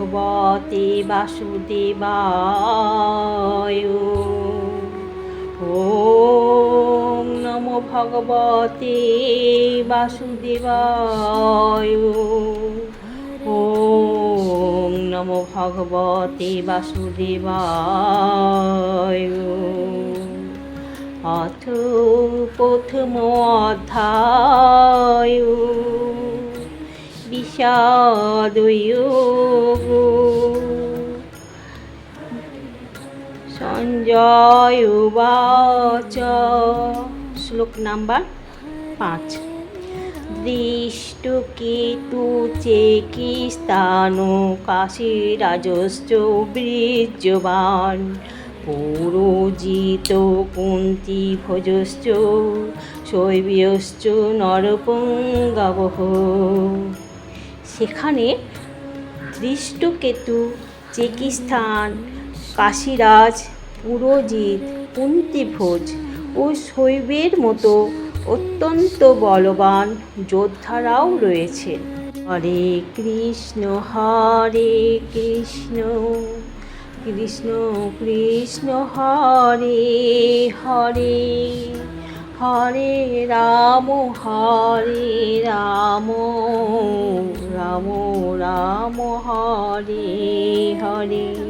ভগবতে বাসুদেবায়। ওম নমো ভগবতে বাসুদেবায়। ওম নমো ভগবতে বাসুদেবায়। অথ প্রথম অধ্যায়। বিষাদয়োগ সঞ্জয় উবাচ। শ্লোক নাম্বার পাঁচ। দৃষ্টকেতু চেকিস্তান কাশীরাজশ্চ বীর্যবান। পৌরোজিত কুন্তি ভোজশ্চ শৈবীয়শ্চ নরপঙ্গাবহ। সেখানে দৃষ্টকেতু চেকিস্তান কাশীরাজ পুরোজিত কুন্তিভোজ ও শৈবের মতো অত্যন্ত বলবান যোদ্ধারাও রয়েছেন হরে কৃষ্ণ হরে কৃষ্ণ কৃষ্ণ কৃষ্ণ, হরে হরে হরে রাম হরে রাম রাম রাম, হরে হরে।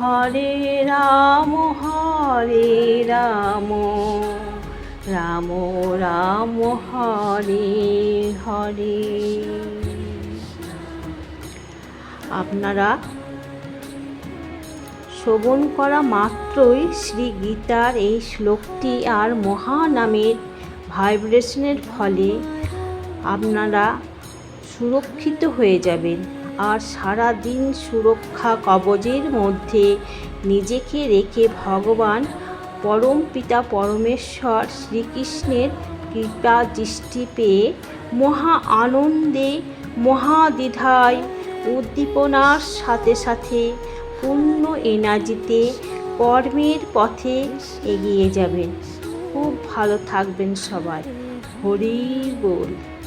হরে রাম হরে রাম। রাম রাম, হরে হরে। আপনারা শ্রবণ করা মাত্রই শ্রী গীতার এই শ্লোকটি আর মহানামের ভাইব্রেশনের ফলে আপনারা সুরক্ষিত হয়ে যাবেন। আর সারা দিন সুরক্ষা কবজের মধ্যে নিজেকে রেখে ভগবান পরম পিতা পরমেশ্বর শ্রীকৃষ্ণের কৃপা দৃষ্টি পেয়ে মহা আনন্দে মহাদ্বিধায় উদ্দীপনার সাথে সাথে পূর্ণ এনার্জিতে কর্মের পথে এগিয়ে যাবেন। খুব ভালো থাকবেন সবাই। হরি বল।